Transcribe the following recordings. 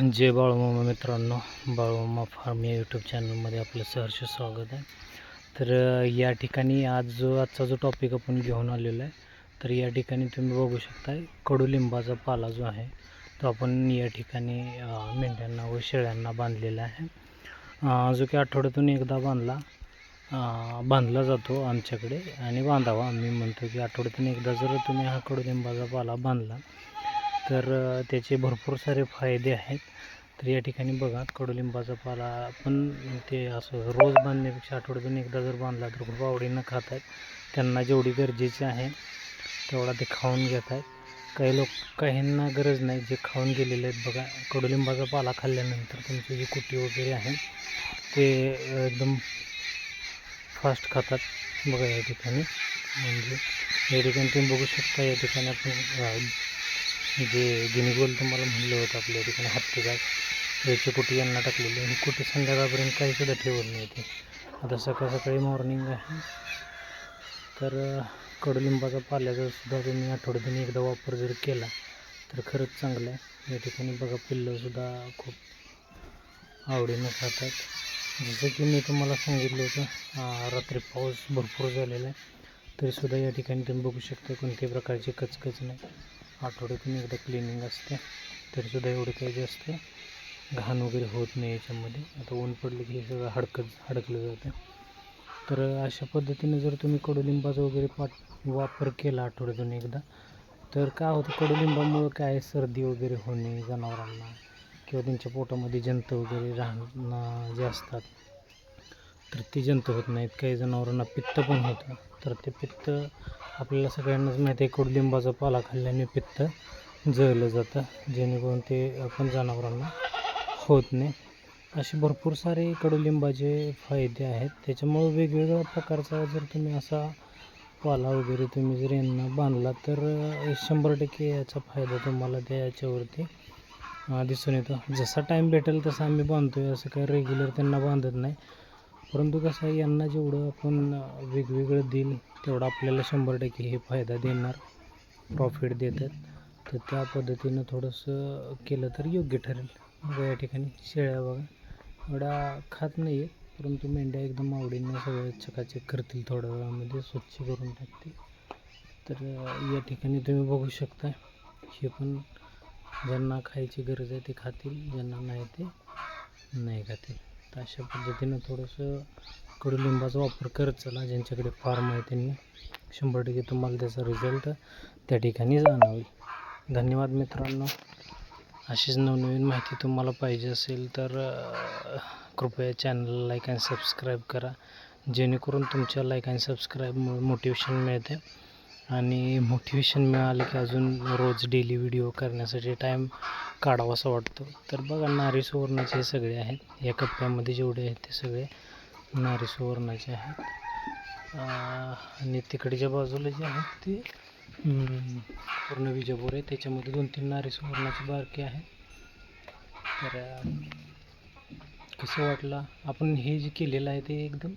जय बाळूमामा मित्रांनो. बाळूमामा फार्म या यूट्यूब चॅनलमध्ये आपलं सहर्ष स्वागत आहे. तर या ठिकाणी आज जो आजचा जो टॉपिक आपण घेऊन आलेलो आहे तर या ठिकाणी तुम्ही बघू शकता कडुलिंबाचा पाला जो आहे तो आपण या ठिकाणी मेंढ्यांना व शेळ्यांना बांधलेला आहे. जो की आठवड्यातून एकदा बांधला बांधला जातो आमच्याकडे आणि बांधावा. आम्ही म्हणतो की आठवड्यातून एकदा जर तुम्ही हा कडुलिंबाचा पाला बांधला तर त्याचे भरपूर सारे फायदे आहेत. तर या ठिकाणी बघा कडुलिंबाचा पाला पण ते असं रोज बांधण्यापेक्षा आठवड्यातून एकदा जर बांधला तर खूप आवडीनं खात आहेत त्यांना जेवढी गरजेची आहे तेवढा ते खाऊन घेत आहेत काही लोक काहींना गरज नाही जे खाऊन गेलेले आहेत. बघा कडुलिंबाचा पाला खाल्ल्यानंतर तुमची जी कुटी वगैरे आहे ते एकदम फास्ट खातात. बघा या ठिकाणी. म्हणजे या ठिकाणी तुम्ही बघू शकता या ठिकाणी आपण जे गिनीगोल तुम्हाला म्हणलं होतं आपल्या ठिकाणी हत्तीगाठ याची कुटी यांना टाकलेली आणि कुठे कुटी संध्याकाळपर्यंत काही सुद्धा ठेवत नाही ते. आता सकाळ सकाळी मॉर्निंग आहे. तर कडुलिंबाचा पाल्याचा सुद्धा तुम्ही आठवड्यातून एकदा वापर जर केला तर खरंच चांगलं आहे. या ठिकाणी बघा पिल्लंसुद्धा खूप आवडीनं खातात. जसं की मी तुम्हाला सांगितलं होतं रात्री पाऊस भरपूर झालेला आहे. तरीसुद्धा या ठिकाणी तुम्ही बघू शकता कोणत्याही प्रकारची कचकच नाही. आठवड्यातून एकदा क्लिनिंग असते. तरीसुद्धा एवढे काही जास्त घाण वगैरे होत नाही याच्यामध्ये. आता ऊन पडलं की हे सगळं हडकत हडकलं जातं. तर अशा पद्धतीने जर तुम्ही कडुलिंबाचा वगैरे पाट वापर केला आठवड्यातून एकदा तर काय होतं? कडुलिंबामुळं काय सर्दी वगैरे होणे जनावरांना किंवा त्यांच्या पोटामध्ये जंत वगैरे राहणं जे असतात तर ते जंतू होत नाहीत काही जनावरांना पित्त पण होतं. तर ते पित्त आपल्याला सगळ्यांनाच माहिती आहे कडुलिंबाचा पाला खाल्ल्याने पित्त जळलं जातं जेणेकरून ते आपण जनावरांना होत नाही. असे भरपूर सारे कडुलिंबाचे फायदे आहेत. त्याच्यामुळं वेगवेगळ्या प्रकारचा जर तुम्ही असा पाला वगैरे तुम्ही जर यांना बांधला तर शंभर टक्के याचा फायदा तुम्हाला त्या याच्यावरती दिसून येतो. जसा टाईम भेटेल तसा आम्ही बांधतो आहे असं काही रेग्युलर त्यांना बांधत नाही. परंतु कसं आहे यांना जेवढं आपण वेगवेगळं देईल तेवढं आपल्याला शंभर टक्के हे फायदा देणार प्रॉफिट देतात. तर त्या पद्धतीनं थोडंसं केलं तर योग्य ठरेल. बघा या ठिकाणी शेळ्या बघा. एवढ्या खात नाही आहे परंतु मेंढ्या एकदम आवडीनं सगळं चकाचक करतील थोड्या वेळामध्ये स्वच्छ करून टाकतील. तर या ठिकाणी तुम्ही बघू शकता हे पण ज्यांना खायची गरज आहे ते खातील ज्यांना नाही ते नाही खातील. तर अशा पद्धतीनं थोडंसं कडुलिंबाचा वापर करत चला. ज्यांच्याकडे फार्म आहे त्यांनी. शंभर टक्के तुम्हाला त्याचा रिझल्ट त्या ठिकाणी जाणवेल. धन्यवाद मित्रांनो. अशीच नवनवीन माहिती तुम्हाला पाहिजे असेल तर कृपया चॅनलला लाईक आणि सबस्क्राईब करा. जेणेकरून तुमच्या लाईक आणि सबस्क्राईबमुळे मोटिवेशन मिळते. आणि मोटिवेशन मिळालं की अजून रोज डेली व्हिडिओ करण्यासाठी टाईम काढावासा वाटतो. तर बघा नारी सुवर्णाचे हे सगळे आहेत. या कप्प्यामध्ये जेवढे आहेत ते सगळे नारी सुवर्णाचे आहेत. आणि तिकडच्या बाजूला जे आहेत ते पूर्ण विजापूर आहे. त्याच्यामध्ये दोन तीन नारी सुवर्णाचे बारके आहे तर कसं वाटलं? आपण हे जे केलेलं आहे ते एकदम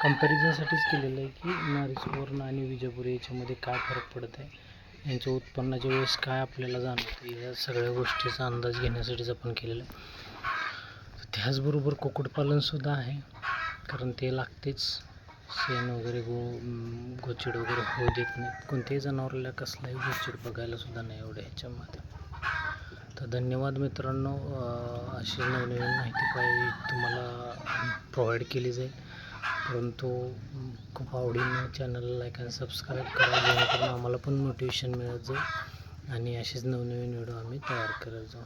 कंपॅरिझनसाठीच केलेलं आहे की नारी सुवर्ण आणि विजापूर याच्यामध्ये काय फरक पडत आहे? यांच्या उत्पन्नाच्या वेळेस काय आपल्याला जाणवतं? या सगळ्या गोष्टीचा अंदाज घेण्यासाठीच आपण केलेलं आहे. त्याचबरोबर कुक्कुटपालनसुद्धा आहे. कारण ते लागतेच. शेण वगैरे गो गोचिड वगैरे होऊ देत नाहीत. कोणत्याही जनावराला कसलाही गोचिड बघायलासुद्धा नाही एवढं ह्याच्यामध्ये. तर धन्यवाद मित्रांनो. अशी नवनवीन माहिती पाहिजे तुम्हाला प्रोव्हाइड केली जाईल. परंतु खूप आवडीनं चॅनलला लाईक आणि सबस्क्राईब करा जेणेकरून आम्हाला पण मोटिवेशन मिळत जाईल. आणि असेच नवनवीन व्हिडिओ आम्ही तयार करत जाऊ.